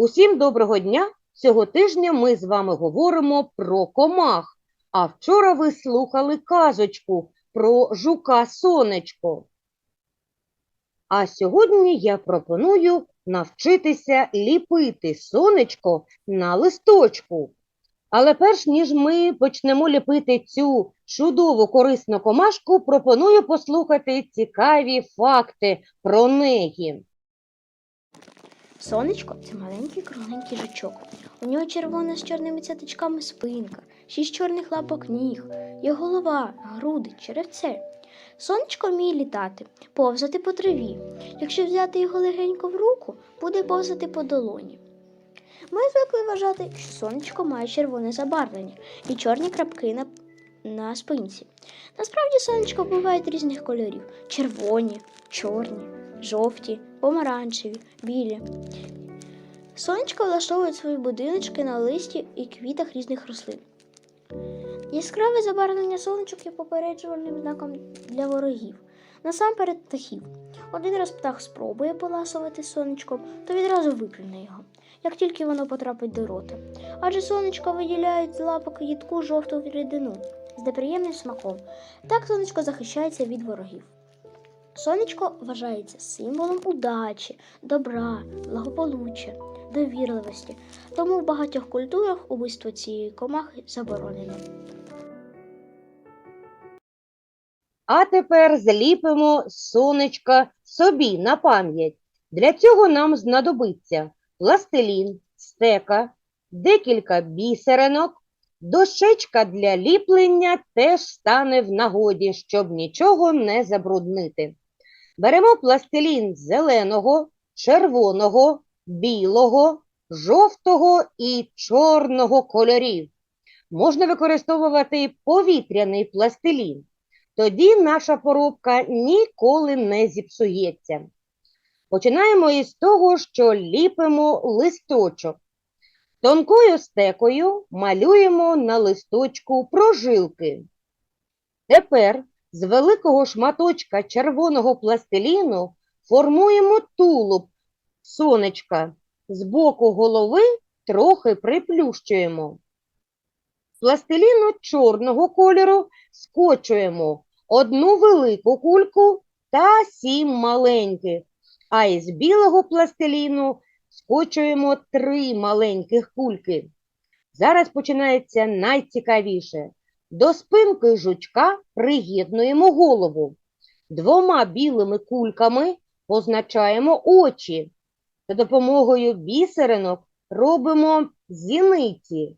Усім доброго дня! Цього тижня ми з вами говоримо про комах. А вчора ви слухали казочку про жука сонечко. А сьогодні я пропоную навчитися ліпити сонечко на листочку. Але перш ніж ми почнемо ліпити цю чудову корисну комашку, пропоную послухати цікаві факти про неї. Сонечко це маленький кругленький жучок. У нього червона з чорними цяточками спинка, шість чорних лапок ніг, його голова, груди, черевце. Сонечко вміє літати, повзати по траві. Якщо взяти його легенько в руку, буде повзати по долоні. Ми звикли вважати, що сонечко має червоне забарвлення і чорні крапки на, на спинці. Насправді сонечко бувають різних кольорів: червоні, чорні, жовті, помаранчеві, білі. Сонечко влаштовує свої будиночки на листі і квітах різних рослин. Яскраве забарвлення сонечок є попереджувальним знаком для ворогів, насамперед птахів. Один раз птах спробує поласувати сонечком, то відразу виплюне його, як тільки воно потрапить до рота. Адже сонечко виділяє з лапок їдку жовту рідину з неприємним смаком. Так сонечко захищається від ворогів. Сонечко вважається символом удачі, добра, благополуччя, довірливості. Тому в багатьох культурах убивство цієї комахи заборонено. А тепер зліпимо сонечка собі на пам'ять. Для цього нам знадобиться пластилін, стека, декілька бісеринок, дощечка для ліплення теж стане в нагоді, щоб нічого не забруднити. Беремо пластилін зеленого, червоного, білого, жовтого і чорного кольорів. Можна використовувати повітряний пластилін. Тоді наша поробка ніколи не зіпсується. Починаємо із того, що ліпимо листочок. Тонкою стекою малюємо на листочку прожилки. Тепер з великого шматочка червоного пластиліну формуємо тулуб сонечка. З боку голови трохи приплющуємо. Пластиліну чорного кольору скочуємо одну велику кульку та сім маленьких, а із білого пластиліну скочуємо три маленьких кульки. Зараз починається найцікавіше. До спинки жучка приєднуємо голову. Двома білими кульками позначаємо очі. За допомогою бісеринок робимо зіниці.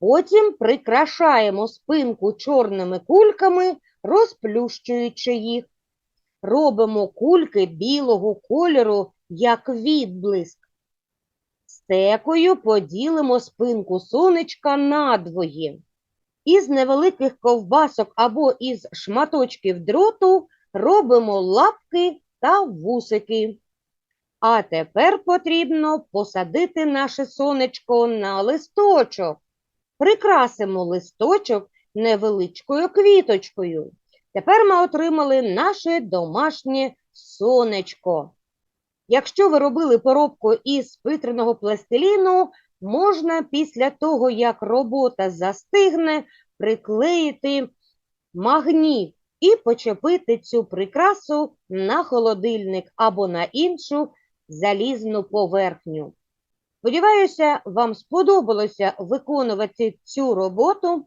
Потім прикрашаємо спинку чорними кульками, розплющуючи їх. Робимо кульки білого кольору, як відблиск. Стекою поділимо спинку сонечка надвоє. Із невеликих ковбасок або із шматочків дроту робимо лапки та вусики. А тепер потрібно посадити наше сонечко на листочок. Прикрасимо листочок невеличкою квіточкою. Тепер ми отримали наше домашнє сонечко. Якщо ви робили поробку із витриного пластиліну, можна після того, як робота застигне, приклеїти магніт і почепити цю прикрасу на холодильник або на іншу залізну поверхню. Сподіваюся, вам сподобалося виконувати цю роботу.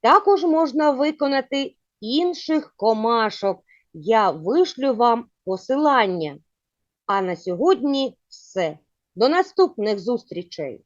Також можна виконати інших комашок. Я вишлю вам посилання. А на сьогодні все. До наступних зустрічей!